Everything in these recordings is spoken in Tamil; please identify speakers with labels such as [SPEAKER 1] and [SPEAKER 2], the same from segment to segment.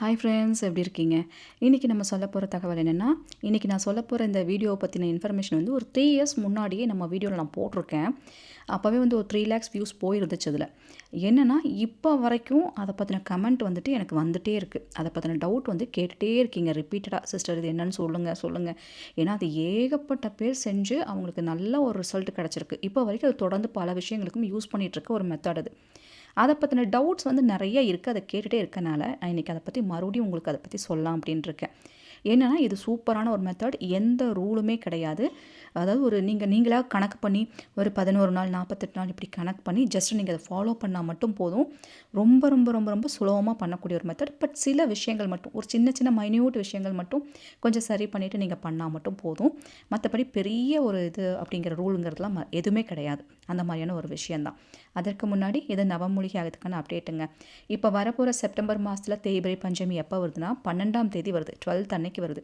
[SPEAKER 1] ஹாய் ஃப்ரெண்ட்ஸ் எப்படி இருக்கீங்க? இன்றைக்கி நம்ம சொல்ல போகிற தகவல் என்னென்னா இன்றைக்கி நான் சொல்ல போகிற இந்த வீடியோவை பற்றின இன்ஃபர்மேஷன் வந்து ஒரு த்ரீ இயர்ஸ் முன்னாடியே நம்ம வீடியோவில் நான் போட்டிருக்கேன். அப்போவே வந்து ஒரு த்ரீ லேக்ஸ் வியூஸ் போயிருந்துச்சு அதில். என்னென்னா இப்போ வரைக்கும் அதை பற்றின கமெண்ட் வந்துட்டு எனக்கு வந்துகிட்டே இருக்குது அதை பற்றின டவுட் வந்து கேட்டுகிட்டே இருக்கீங்க. ரிப்பீட்டடாக சிஸ்டர் இது என்னன்னு சொல்லுங்கள் சொல்லுங்கள் ஏன்னா அது ஏகப்பட்ட பேர் செஞ்சு அவங்களுக்கு நல்ல ஒரு ரிசல்ட் கிடச்சிருக்கு. இப்போ வரைக்கும் அது தொடர்ந்து பல விஷயங்களுக்கும் யூஸ் பண்ணிகிட்ருக்க ஒரு மெத்தட் அது. அதை பற்றின டவுட்ஸ் வந்து நிறைய இருக்குது அதை கேட்டுகிட்டே இருக்கனால நான் இன்றைக்கி அதை பற்றி மறுபடியும் உங்களுக்கு அதை பற்றி சொல்லலாம் அப்படின்ட்டுருக்கேன் என்னென்னா இது சூப்பரான ஒரு மெத்தட் எந்த ரூலுமே கிடையாது. அதாவது ஒரு நீங்கள் நீங்களாக கணக்கு பண்ணி ஒரு பதினோரு நாள் நாற்பத்தெட்டு நாள் இப்படி கணக்கு பண்ணி ஜஸ்ட் நீங்கள் அதை ஃபாலோ பண்ணால் மட்டும் போதும். ரொம்ப ரொம்ப ரொம்ப ரொம்ப சுலபமாக பண்ணக்கூடிய ஒரு மெத்தட் பட் சில விஷயங்கள் மட்டும் ஒரு சின்ன சின்ன மைன்யூட் விஷயங்கள் மட்டும் கொஞ்சம் சரி பண்ணிவிட்டு நீங்கள் பண்ணால் மட்டும் போதும். மற்றபடி பெரிய ஒரு இது அப்படிங்கிற ரூலுங்கிறதுலாம் ம- எதுவுமே கிடையாது. அந்த மாதிரியான ஒரு விஷயந்தான் அதற்கு முன்னாடி இது நவமொழி ஆகிறதுக்கான அப்டேட்டுங்க இப்போ வரப்போகிற செப்டம்பர் மாதத்தில் தேய்பிரை பஞ்சமி எப்போ வருதுன்னா பன்னெண்டாம் தேதி வருது. டுவெல்த் அன்னைக்கு வருது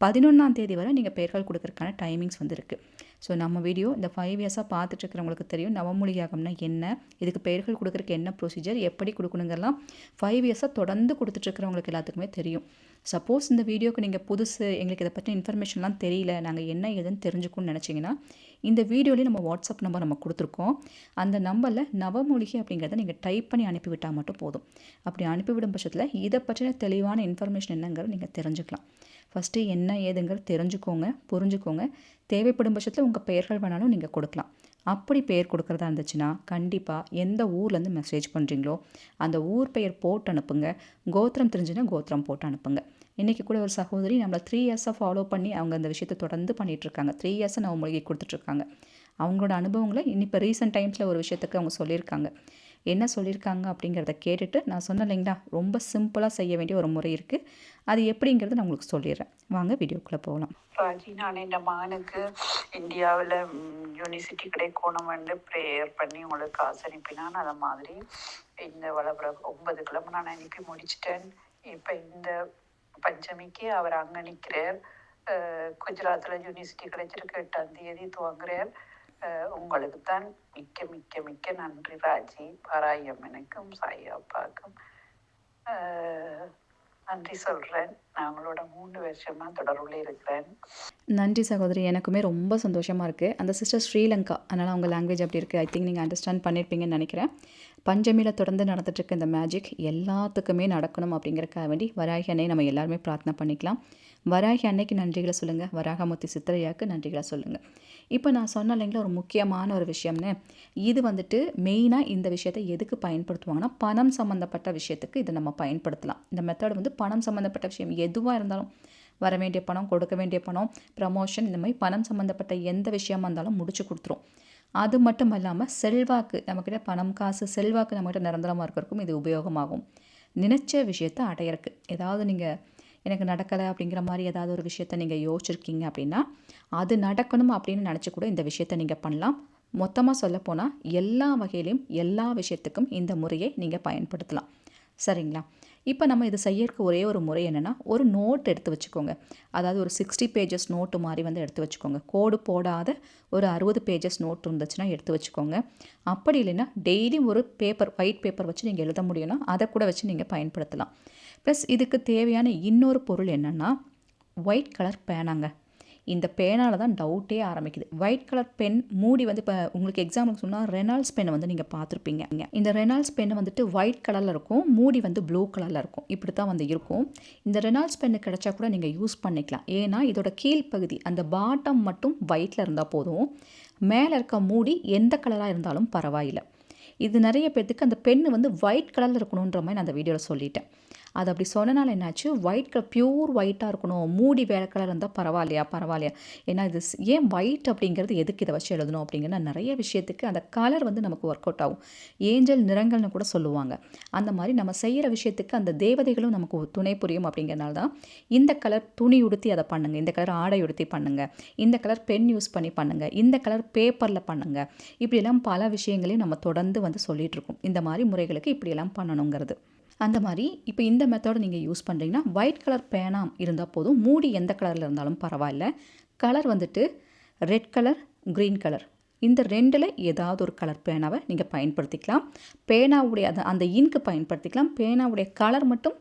[SPEAKER 1] பதினொன்றாம் தேதி வரை நீங்கள் பெயர்கள் கொடுக்கறதுக்கான டைமிங்ஸ் வந்து இருக்குது ஸோ நம்ம வீடியோ இந்த ஃபைவ் இயர்ஸாக பார்த்துட்ருக்கிறவங்களுக்கு தெரியும் தெரியும் நவமூலிகாகம்னா என்ன இதுக்கு பெயர்கள் கொடுக்குறக்கு என்ன ப்ரொசீஜர் எப்படி கொடுக்கணுங்கெல்லாம் ஃபைவ் இயர்ஸாக தொடர்ந்து கொடுத்துட்ருக்கிறவங்களுக்கு எல்லாத்துக்குமே தெரியும். சப்போஸ் இந்த வீடியோக்கு நீங்கள் புதுசு எங்களுக்கு இதை பற்றி இன்ஃபர்மேஷன்லாம் தெரியல நாங்கள் என்ன ஏதுன்னு தெரிஞ்சுக்கணும்னு நினச்சிங்கன்னா இந்த வீடியோலேயே நம்ம வாட்ஸ்அப் நம்பர் நம்ம கொடுத்துருக்கோம். அந்த நம்பரில் நவமூலிகை அப்படிங்கிறத நீங்கள் டைப் பண்ணி அனுப்பிவிட்டால் மட்டும் போதும். அப்படி அனுப்பிவிடும் பட்சத்தில் இதை பற்றின தெளிவான இன்ஃபர்மேஷன் என்னங்கிறத நீங்கள் தெரிஞ்சுக்கலாம். ஃபஸ்ட்டு என்ன ஏதுங்கிறது தெரிஞ்சுக்கோங்க புரிஞ்சுக்கோங்க. தேவைப்படும் பட்சத்தில் உங்கள் பெயர்கள் வேணாலும் நீங்கள் கொடுக்கலாம். அப்படி பெயர் கொடுக்குறதா இருந்துச்சுன்னா கண்டிப்பாக எந்த ஊர்லேருந்து மெசேஜ் பண்ணுறீங்களோ அந்த ஊர் பெயர் போட்டு அனுப்புங்க. கோத்திரம் தெரிஞ்சுன்னா கோத்திரம் போட்டு அனுப்புங்க. இன்றைக்கி கூட ஒரு சகோதரி நம்மளை த்ரீ இயர்ஸாக ஃபாலோ பண்ணி அவங்க அந்த விஷயத்தை தொடர்ந்து பண்ணிகிட்ருக்காங்க இருக்காங்க. த்ரீ இயர்ஸாக நம்ம மூலிகை கொடுத்துட்ருக்காங்க அவங்களோட அனுபவங்களை இன்னிப்போ ரீசெண்ட் டைம்ஸில் ஒரு விஷயத்துக்கு அவங்க சொல்லியிருக்காங்க. என்ன சொல்லியிருக்காங்க அப்படிங்கிறத கேட்டுட்டு நான் சொன்னேன் இல்லைங்களா? ரொம்ப சிம்பிளாக செய்ய வேண்டிய ஒரு முறை இருக்குது அது எப்படிங்கிறது நான் உங்களுக்கு சொல்லிடுறேன். வாங்க வீடியோக்குள்ளே போகலாம்.
[SPEAKER 2] ராஜி நான் என் மகனுக்கு இந்தியாவில் யூனிவர்சிட்டி கிடைக்கணும் வந்து ப்ரேயர் பண்ணி உங்களுக்கு காசு அனுப்பினான் அதை மாதிரி இந்த வளபுற ஒன்பது கிழமை நான் அனுப்பி முடிச்சிட்டேன். இப்போ இந்த பஞ்சமிக்கு அவர் அங்கே நிற்கிறார் குஜராத்தில் யூனிவர்சிட்டி கிடைச்சிருக்கு. எட்டாம் தேதி துவங்குறார். உங்களுக்கு தான் மிக்க மிக்க மிக்க நன்றி ராஜி. பாராயம்மனுக்கும் சாய் அப்பாக்கும். நன்றி சொல்கிறேன் நான் அவங்களோட மூணு வருஷமாக தொடர்பில் இருக்கிறேன்.
[SPEAKER 1] நன்றி சகோதரி. எனக்குமே ரொம்ப சந்தோஷமாக இருக்குது அந்த சிஸ்டர் ஸ்ரீலங்கா அதனால் அவங்க லாங்குவேஜ் அப்படி இருக்குது ஐ திங்க் நீங்கள் அண்டர்ஸ்டாண்ட் பண்ணியிருப்பீங்கன்னு நினைக்கிறேன். பஞ்சமியில் தொடர்ந்து நடந்துட்டுருக்க இந்த மேஜிக் எல்லாத்துக்குமே நடக்கணும் அப்படிங்கிறக்காக வேண்டி வராகி அன்னை நம்ம எல்லாருமே பிரார்த்தனை பண்ணிக்கலாம். வராகி அன்னைக்கு நன்றிகளை சொல்லுங்கள் வராகமூர்த்தி சித்திரையாக்கு நன்றிகளை சொல்லுங்கள் இப்போ நான் சொன்ன இல்லைங்களா ஒரு முக்கியமான ஒரு விஷயம்னு. இது வந்துட்டு மெயினாக இந்த விஷயத்தை எதுக்கு பயன்படுத்துவாங்கன்னா பணம் சம்மந்தப்பட்ட விஷயத்துக்கு இதை நம்ம பயன்படுத்தலாம். இந்த மெத்தட் வந்து பணம் சம்மந்தப்பட்ட விஷயம் எதுவாக இருந்தாலும் வர வேண்டிய பணம் கொடுக்க வேண்டிய பணம் ப்ரமோஷன் இந்த மாதிரி பணம் சம்மந்தப்பட்ட எந்த விஷயமா இருந்தாலும் முடிச்சு கொடுத்துரும். அது மட்டும் இல்லாமல் செல்வாக்கு நம்மக்கிட்ட பணம் காசு செல்வாக்கு நம்மக்கிட்ட நிரந்தரமாக இருக்கிறதுக்கும் இது உபயோகமாகும். நினச்ச விஷயத்தை அடையிறக்கு. ஏதாவது நீங்கள் எனக்கு நடக்கலை அப்படிங்கிற மாதிரி ஏதாவது ஒரு விஷயத்த நீங்கள் யோசிச்சிருக்கீங்க அப்படின்னா அது நடக்கணும் அப்படின்னு நினச்சி கூட இந்த விஷயத்த நீங்கள் பண்ணலாம். மொத்தமாக சொல்லப்போனால் எல்லா வகையிலையும் எல்லா விஷயத்துக்கும் இந்த முறையை நீங்கள் பயன்படுத்தலாம். சரிங்களா? இப்போ நம்ம இது செய்யறதுக்கு ஒரே ஒரு முறை என்னென்னா ஒரு நோட் எடுத்து வச்சுக்கோங்க. அதாவது ஒரு சிக்ஸ்டி பேஜஸ் நோட்டு மாதிரி வந்து எடுத்து வச்சுக்கோங்க. கோடு போடாத ஒரு அறுபது பேஜஸ் நோட் இருந்துச்சுன்னா எடுத்து வச்சுக்கோங்க. அப்படி இல்லைன்னா டெய்லி ஒரு பேப்பர் ஒயிட் பேப்பர் வச்சு நீங்கள் எழுத முடியும்னா அதை கூட வச்சு நீங்கள் பயன்படுத்தலாம். ப்ளஸ் இதுக்கு தேவையான இன்னொரு பொருள் என்னென்னா ஒயிட் கலர் பேனாங்க இந்த பேனால் தான் டவுட்டே ஆரம்பிக்குது. ஒயிட் கலர் பென் மூடி வந்து இப்போ உங்களுக்கு எக்ஸாம்பிளுக்கு சொன்னால் ரெனால்ட்ஸ் பெண்ணை வந்து நீங்கள் பார்த்துருப்பீங்க. இந்த ரெனால்ஸ் பென் வந்துட்டு ஒயிட் கலரில் இருக்கும் மூடி வந்து ப்ளூ கலரில் இருக்கும். இப்படி தான் வந்து இருக்கும். இந்த ரெனால்ட்ஸ் பென்னு கிடைச்சா கூட நீங்கள் யூஸ் பண்ணிக்கலாம். ஏன்னா இதோட கீழ்ப்பகுதி அந்த பாட்டம் மட்டும் ஒயிட்டில் இருந்தால் போதும். மேலே இருக்க மூடி எந்த கலராக இருந்தாலும் பரவாயில்லை. இது நிறைய பேர்த்துக்கு அந்த பெண்ணு வந்து ஒயிட் கலரில் இருக்கணுன்ற மாதிரி நான் அந்த வீடியோவில் சொல்லிட்டேன். அது அப்படி சொன்னனால என்னாச்சு? ஒயிட் கலர் பியூர் ஒயிட்டாக இருக்கணும். மூடி வேறு கலர் இருந்தால் பரவாயில்லையா? பரவாயில்லையா? ஏன்னா இது ஏன் ஒயிட் அப்படிங்கிறது எதுக்கு இதை வச்சு எழுதணும் அப்படிங்கிற நிறைய விஷயத்துக்கு அந்த கலர் வந்து நமக்கு ஒர்க் அவுட் ஆகும். ஏஞ்சல் நிறங்கள்னு கூட சொல்லுவாங்க. அந்த மாதிரி நம்ம செய்கிற விஷயத்துக்கு அந்த தேவதைகளும் நமக்கு துணை புரியும் அப்படிங்கிறனால தான் இந்த கலர் துணி உடுத்தி அதை பண்ணுங்கள் இந்த கலர் ஆடை உடுத்தி பண்ணுங்கள் இந்த கலர் பென் யூஸ் பண்ணி பண்ணுங்கள் இந்த கலர் பேப்பரில் பண்ணுங்கள் இப்படியெல்லாம் பல விஷயங்களையும் நம்ம தொடர்ந்து வந்து சொல்லிகிட்ருக்கோம் இருக்கோம். இந்த மாதிரி முறைகளுக்கு இப்படியெல்லாம் பண்ணணுங்கிறது. அந்த மாதிரி இப்போ இந்த மெத்தடை நீங்கள் யூஸ் பண்ணுறீங்கன்னா ஒயிட் கலர் பேனா இருந்தால் போதும். மூடி எந்த கலரில் இருந்தாலும் பரவாயில்ல. கலர் வந்துட்டு ரெட் கலர் க்ரீன் கலர் இந்த ரெண்டில் ஏதாவது ஒரு கலர் பேனாவை நீங்கள் பயன்படுத்திக்கலாம். பேனாவுடைய அந்த அந்த இன்க்கு பயன்படுத்திக்கலாம். பேனாவுடைய கலர் மட்டும்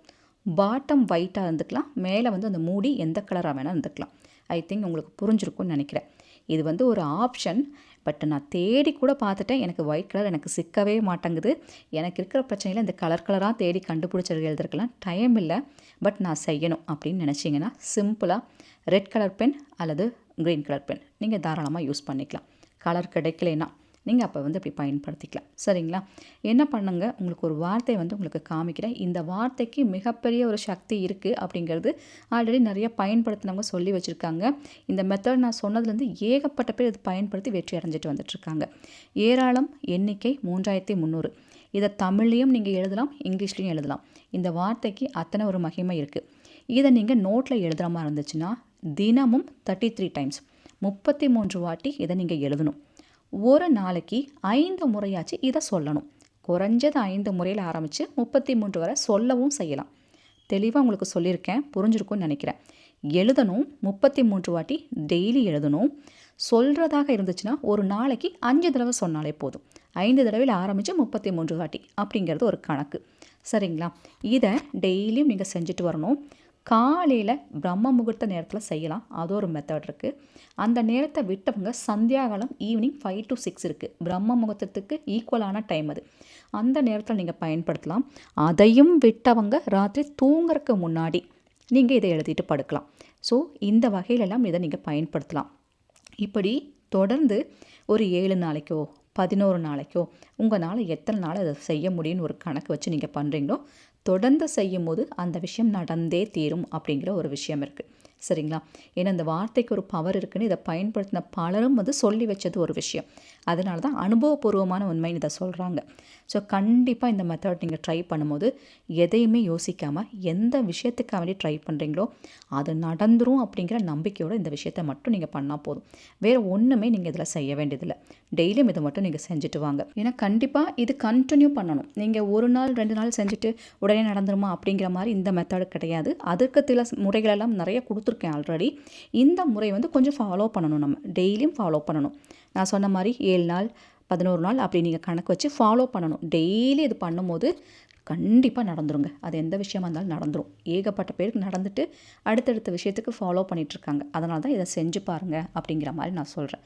[SPEAKER 1] பாட்டம் ஒயிட்டாக இருந்துக்கலாம். மேலே வந்து அந்த மூடி எந்த கலராக வேணால் இருந்துக்கலாம். ஐ திங்க் உங்களுக்கு புரிஞ்சிருக்கும்னு நினைக்கிறேன். இது வந்து ஒரு ஆப்ஷன் பட் நான் தேடி கூட பார்த்துட்டேன். எனக்கு ஒயிட் கலர் எனக்கு சிக்கவே மாட்டேங்குது. எனக்கு இருக்கிற பிரச்சனையில் இந்த கலர் கலராக தேடி கண்டுபிடிச்சி எழுதுறதுக்கெல்லாம் டைம் இல்லை. பட் நான் செய்யணும் அப்படின்னு நினச்சிங்கன்னா சிம்பிளாக ரெட் கலர் பென் அல்லது க்ரீன் கலர் பென் நீங்கள் தாராளமாக யூஸ் பண்ணிக்கலாம். கலர் கிடைக்கலனா நீங்கள் அப்போ வந்து இப்படி பயன்படுத்திக்கலாம். சரிங்களா? என்ன பண்ணுங்க? உங்களுக்கு ஒரு வார்த்தை வந்து உங்களுக்கு காமிக்கிறேன். இந்த வார்த்தைக்கு மிகப்பெரிய ஒரு சக்தி இருக்குது அப்படிங்கிறது ஆல்ரெடி நிறைய பயன்படுத்தினவங்க சொல்லி வச்சுருக்காங்க. இந்த மெத்தட் நான் சொன்னதுலேருந்து ஏகப்பட்ட பேர் இது பயன்படுத்தி வெற்றி அடைஞ்சிட்டு வந்துட்டுருக்காங்க. ஏராளம் எண்ணிக்கை மூன்றாயிரத்தி முந்நூறு. இதை தமிழ்லேயும் நீங்கள் எழுதலாம் இங்கிலீஷ்லேயும் எழுதலாம். இந்த வார்த்தைக்கு அத்தனை ஒரு மகிமை இருக்குது இதை நீங்கள் நோட்டில் எழுதுகிற மாதிரி இருந்துச்சுன்னா தினமும் தேர்ட்டி த்ரீ டைம்ஸ் முப்பத்தி மூன்று வாட்டி இதை நீங்கள் எழுதணும். ஒரு நாளைக்கு ஐந்து முறையாச்சு இதை சொல்லணும். குறைஞ்சது ஐந்து முறையில் ஆரம்பித்து முப்பத்தி மூன்று வரை சொல்லவும் செய்யலாம். தெளிவாக உங்களுக்கு சொல்லியிருக்கேன் புரிஞ்சிருக்கும்னு நினைக்கிறேன். எழுதணும் முப்பத்தி மூன்று வாட்டி டெய்லி எழுதணும். சொல்கிறதாக இருந்துச்சுன்னா ஒரு நாளைக்கு அஞ்சு தடவை சொன்னாலே போதும். ஐந்து தடவையில் ஆரம்பித்து முப்பத்தி மூன்று வாட்டி அப்படிங்கிறது ஒரு கணக்கு. சரிங்களா? இதை டெய்லியும் நீங்கள் செஞ்சுட்டு வரணும். காலையில் பிரம்ம முகூர்த்த நேரத்தில் செய்யலாம். அது ஒரு மெத்தட் இருக்குது அந்த நேரத்தை விட்டவங்க சந்தியாகாலம் ஈவினிங் ஃபைவ் டு சிக்ஸ் இருக்குது பிரம்ம முகூர்த்தத்துக்கு ஈக்குவலான டைம் அது. அந்த நேரத்தில் நீங்கள் பயன்படுத்தலாம். அதையும் விட்டவங்க ராத்திரி தூங்குறதுக்கு முன்னாடி நீங்கள் இதை எழுதிட்டு படுக்கலாம். ஸோ இந்த வகையிலெல்லாம் இதை நீங்கள் பயன்படுத்தலாம். இப்படி தொடர்ந்து ஒரு ஏழு நாளைக்கோ பதினோரு நாளைக்கோ உங்களால் எத்தனை நாள் அதை செய்ய முடியும்னு ஒரு கணக்கு வச்சு நீங்கள் பண்ணுறீங்களோ தொடர்ந்து செய்யும் போது அந்த விஷயம் நடந்தே தீரும் அப்படிங்கிற ஒரு விஷயம் இருக்குது சரிங்களா? ஏன்னா இந்த வார்த்தைக்கு ஒரு பவர் இருக்குன்னு இதை பயன்படுத்தின பலரும் வந்து சொல்லி வச்சது ஒரு விஷயம். அதனால தான் அனுபவபூர்வமான உண்மைன்னு இதை சொல்கிறாங்க ஸோ கண்டிப்பாக இந்த மெத்தட் நீங்கள் ட்ரை பண்ணும்போது எதையுமே யோசிக்காமல் எந்த விஷயத்துக்காக வேண்டி ட்ரை பண்ணுறீங்களோ அது நடந்துரும் அப்படிங்கிற நம்பிக்கையோடு இந்த விஷயத்தை மட்டும் நீங்கள் பண்ணால் போதும். வேறு ஒன்றுமே நீங்கள் இதில் செய்ய வேண்டியதில்லை. டெய்லியும் இதை மட்டும் நீங்கள் செஞ்சுட்டு வாங்க. ஏன்னா கண்டிப்பாக இது கண்டினியூ பண்ணணும். நீங்கள் ஒரு நாள் ரெண்டு நாள் செஞ்சுட்டு உடனே நடந்துருமா அப்படிங்கிற மாதிரி இந்த மெத்தடு கிடையாது. அதற்கு சில முறைகளெல்லாம் நிறைய கொடுத்து கொடுத்துருக்கேன் ஆல்ரெடி இந்த முறை வந்து கொஞ்சம் ஃபாலோ பண்ணணும் நம்ம. டெய்லியும் ஃபாலோ பண்ணணும். நான் சொன்ன மாதிரி ஏழு நாள் பதினோரு நாள் அப்படி நீங்கள் கணக்கு வச்சு ஃபாலோ பண்ணணும். டெய்லி இது பண்ணும்போது கண்டிப்பாக நடந்துருங்க. அது எந்த விஷயமா இருந்தாலும் நடந்துடும் ஏகப்பட்ட பேருக்கு நடந்துட்டு அடுத்தடுத்த விஷயத்துக்கு ஃபாலோ பண்ணிகிட்ருக்காங்க அதனால தான் இதை செஞ்சு பாருங்கள் அப்படிங்கிற மாதிரி நான் சொல்கிறேன்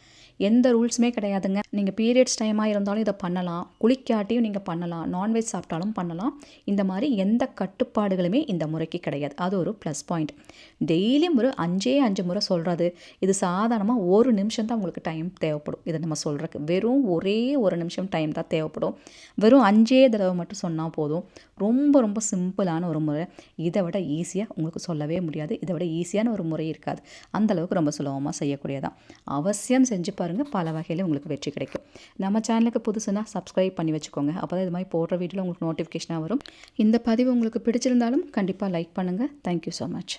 [SPEAKER 1] எந்த ரூல்ஸுமே கிடையாதுங்க. நீங்கள் பீரியட்ஸ் டைமாக இருந்தாலும் இதை பண்ணலாம். குளிக்காட்டியும் நீங்கள் பண்ணலாம். நான்வெஜ் சாப்பிட்டாலும் பண்ணலாம். இந்த மாதிரி எந்த கட்டுப்பாடுகளுமே இந்த முறைக்கு கிடையாது. அது ஒரு ப்ளஸ் பாயிண்ட் டெய்லியும் ஒரு அஞ்சே அஞ்சு முறை சொல்கிறது இது சாதாரணமாக ஒரு நிமிஷம் தான் உங்களுக்கு டைம் தேவைப்படும். இதை நம்ம சொல்கிறதுக்கு வெறும் ஒரே ஒரு நிமிஷம் டைம் தான் தேவைப்படும். வெறும் அஞ்சே தடவை மட்டும் சொன்னால் போதும். ரொம்ப ரொம்ப சிம்பிளான ஒரு முறை. இதை விட ஈஸியாக உங்களுக்கு சொல்லவே முடியாது. இதை விட ஈஸியான ஒரு முறை இருக்காது. அந்தளவுக்கு ரொம்ப சுலபமாக செய்யக்கூடியதான் அவசியம் செஞ்சு பாருங்கள் பல வகையில் உங்களுக்கு வெற்றி கிடைக்கும். நம்ம சேனலுக்கு புதுசுனா சப்ஸ்கிரைப் பண்ணி வச்சுக்கோங்க. அப்போ தான் இது மாதிரி போடுற வீடியோவில் உங்களுக்கு நோட்டிஃபிகேஷனாக வரும். இந்த பதிவு உங்களுக்கு பிடிச்சிருந்தாலும் கண்டிப்பாக லைக் பண்ணுங்கள் தேங்க்யூ ஸோ மச்